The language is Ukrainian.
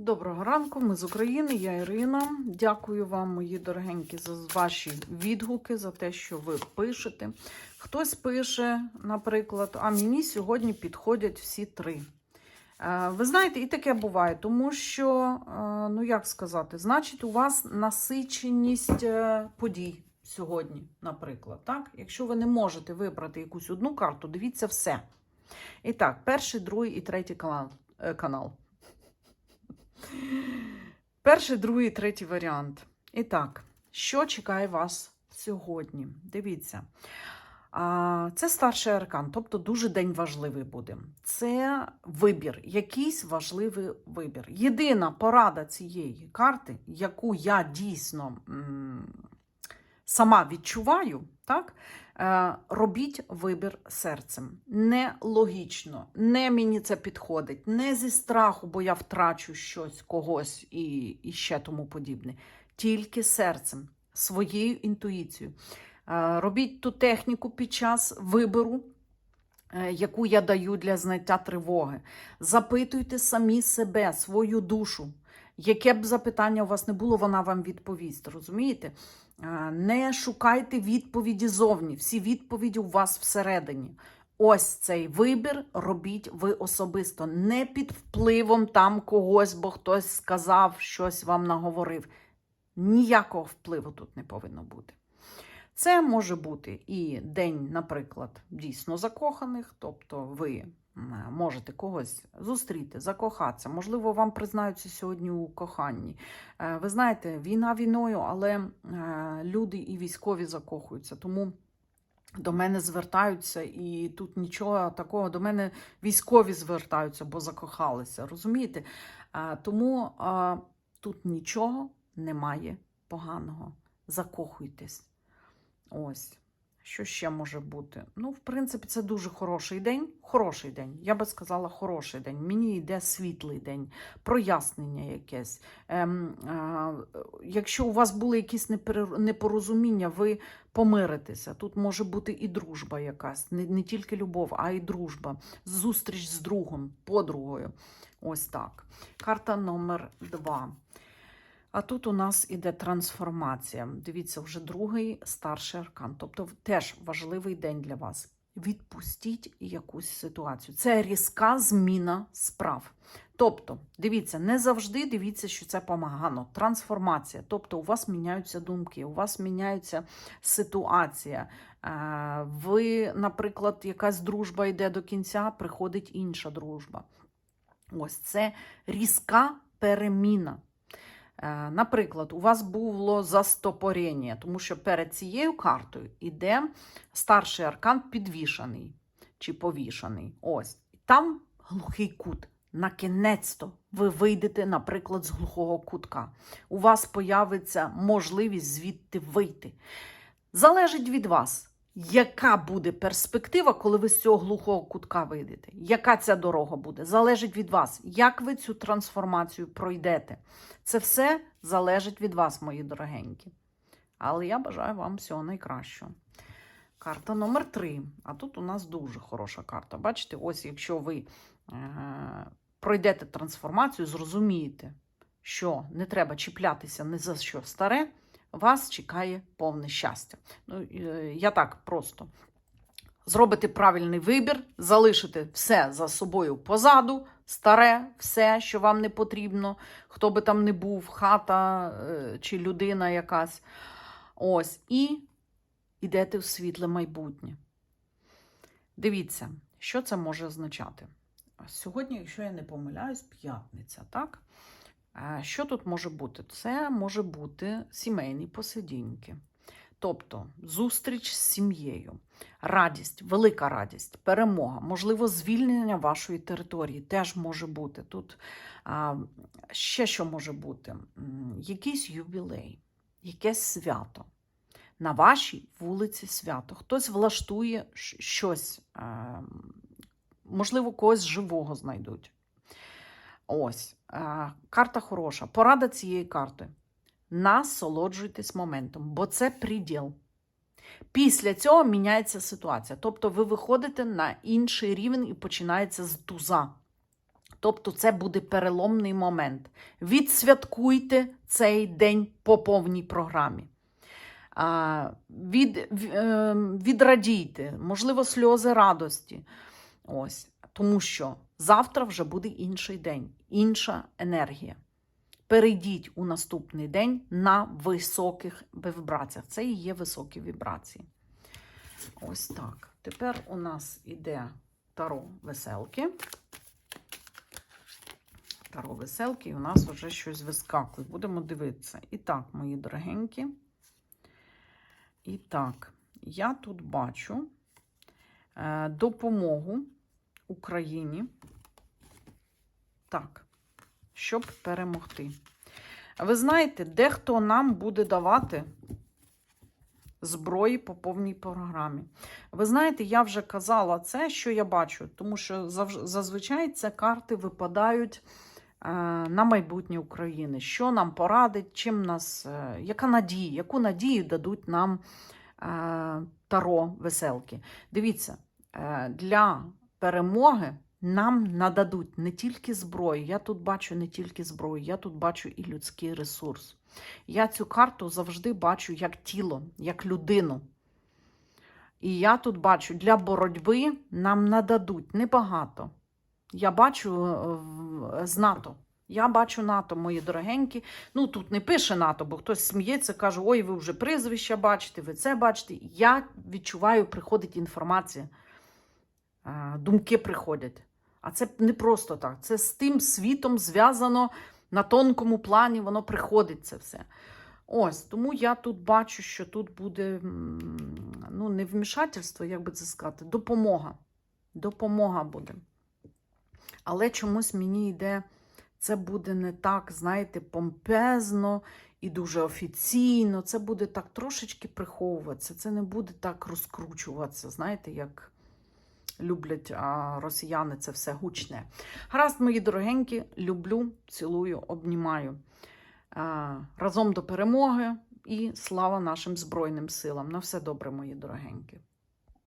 Доброго ранку, ми з України, я Ірина. Дякую вам, мої дорогенькі, за ваші відгуки, за те, що ви пишете. Хтось пише, наприклад, а мені сьогодні підходять всі три. Е, Ви знаєте, і таке буває, тому що, е, ну як сказати, значить, у вас насиченість е, подій сьогодні, наприклад. Так? Якщо ви не можете вибрати якусь одну карту, дивіться все. І так, перший, другий і третій канал. Перший, другий, третій варіант. І так, що чекає вас сьогодні? Дивіться. Це старший аркан, тобто дуже день важливий буде. Це вибір, якийсь важливий вибір. Єдина порада цієї карти, яку я дійсно сама відчуваю, так? Е, робіть вибір серцем. Не логічно, не мені це підходить, не зі страху, бо я втрачу щось, когось і, і ще тому подібне. Тільки серцем, своєю інтуїцією. Е, робіть ту техніку під час вибору. е, Яку я даю для знаття тривоги. Запитуйте самі себе, свою душу. Яке б запитання у вас не було, вона вам відповість. Розумієте? Не шукайте відповіді зовні. Всі відповіді у вас всередині. Ось цей вибір робіть ви особисто, не під впливом там когось, бо хтось сказав, щось вам наговорив. Ніякого впливу тут не повинно бути. Це може бути і день, наприклад, дійсно закоханих, тобто ви можете когось зустріти, закохатися. Можливо, вам признаються сьогодні у коханні. Е, Ви знаєте, війна війною, але е, люди і військові закохуються. Тому до мене звертаються, і тут нічого такого. До мене військові звертаються, бо закохалися. Розумієте? Е, Тому е, тут нічого немає поганого. Закохуйтесь. Ось. Що ще може бути? Ну, в принципі, це дуже хороший день. Хороший день. Я би сказала, хороший день. Мені йде світлий день, прояснення якесь. Ем, а, якщо у вас були якісь непорозуміння, ви помиритеся. Тут може бути і дружба якась, не, не тільки любов, а й дружба. Зустріч з другом, подругою. Ось так. Карта номер два. А тут у нас іде трансформація. Дивіться, вже другий старший аркан. Тобто теж важливий день для вас. Відпустіть якусь ситуацію. Це різка зміна справ. Тобто, дивіться, не завжди дивіться, що це погано. Трансформація. Тобто, у вас міняються думки, у вас міняється ситуація. Е, Ви, наприклад, якась дружба йде до кінця, приходить інша дружба. Ось це різка переміна. Е, Наприклад, у вас було застопорення, тому що перед цією картою йде старший аркан підвішаний чи повішаний. Ось. Там глухий кут. Накінець-то ви вийдете, наприклад, з глухого кутка. У вас появиться можливість звідти вийти. Залежить від вас, яка буде перспектива, коли ви з цього глухого кутка вийдете. Яка ця дорога буде? Залежить від вас, як ви цю трансформацію пройдете. Це все залежить від вас, мої дорогенькі. Але я бажаю вам всього найкращого. Карта номер три. А тут у нас дуже хороша карта. Бачите, ось якщо ви е, пройдете трансформацію, зрозумієте, що не треба чіплятися ні за що старе, вас чекає повне щастя. Ну, е, я так просто. Зробите правильний вибір, залишите все за собою позаду, старе, все, що вам не потрібно, хто би там не був, хата е, чи людина якась. Ось, і йдете в світле майбутнє. Дивіться, що це може означати. Сьогодні, якщо я не помиляюсь, п'ятниця, так? Що тут може бути? Це може бути сімейні посидіньки. Тобто зустріч з сім'єю, радість, велика радість, перемога, можливо, звільнення вашої території теж може бути. Тут а, ще що може бути? Якийсь ювілей, якесь свято. На вашій вулиці свято. Хтось влаштує щось, е, можливо, когось живого знайдуть. Ось, карта хороша. Порада цієї карти. Насолоджуйтесь моментом, бо це приділ. Після цього міняється ситуація. Тобто ви виходите на інший рівень і починається з туза. Тобто це буде переломний момент. Відсвяткуйте цей день по повній програмі. Від, в- е, відрадійте, можливо, сльози радості. Ось. Тому що завтра вже буде інший день, інша енергія. Перейдіть у наступний день на високих вібраціях. Це і є високі вібрації. Ось так. Тепер у нас іде таро веселки. Таро веселки, і у нас вже щось вискакує. Будемо дивитися. І так, мої дорогенькі. І так, я тут бачу е, допомогу Україні. Так, щоб перемогти. Ви знаєте, дехто нам буде давати зброї по повній програмі. Ви знаєте, я вже казала це, що я бачу, тому що зазвичай ці карти випадають е, на майбутнє України. Що нам порадить, чим нас, е, яка надія, яку надію дадуть нам е, таро веселки. Дивіться, для перемоги нам нададуть не тільки зброю. Я тут бачу не тільки зброю, я тут бачу і людський ресурс. Я цю карту завжди бачу як тіло, як людину. І я тут бачу, для боротьби нам нададуть небагато. Я бачу е, з НАТО. Я бачу НАТО, мої дорогенькі. Ну, тут не пише НАТО, бо хтось сміється, каже, ой, ви вже прізвища бачите, ви це бачите. Я відчуваю, приходить інформація. Е, Думки приходять. А це не просто так. Це з тим світом зв'язано на тонкому плані, воно приходить це все. Ось, тому я тут бачу, що тут буде ну, не вмішательство, як би це сказати, допомога. Допомога буде. Але чомусь мені йде, це буде не так, знаєте, помпезно і дуже офіційно. Це буде так трошечки приховуватися. Це не буде так розкручуватися, знаєте, як люблять росіяни це все гучне. Гаразд, мої дорогенькі, люблю, цілую, обнімаю. Разом до перемоги і слава нашим Збройним силам. На все добре, мої дорогенькі.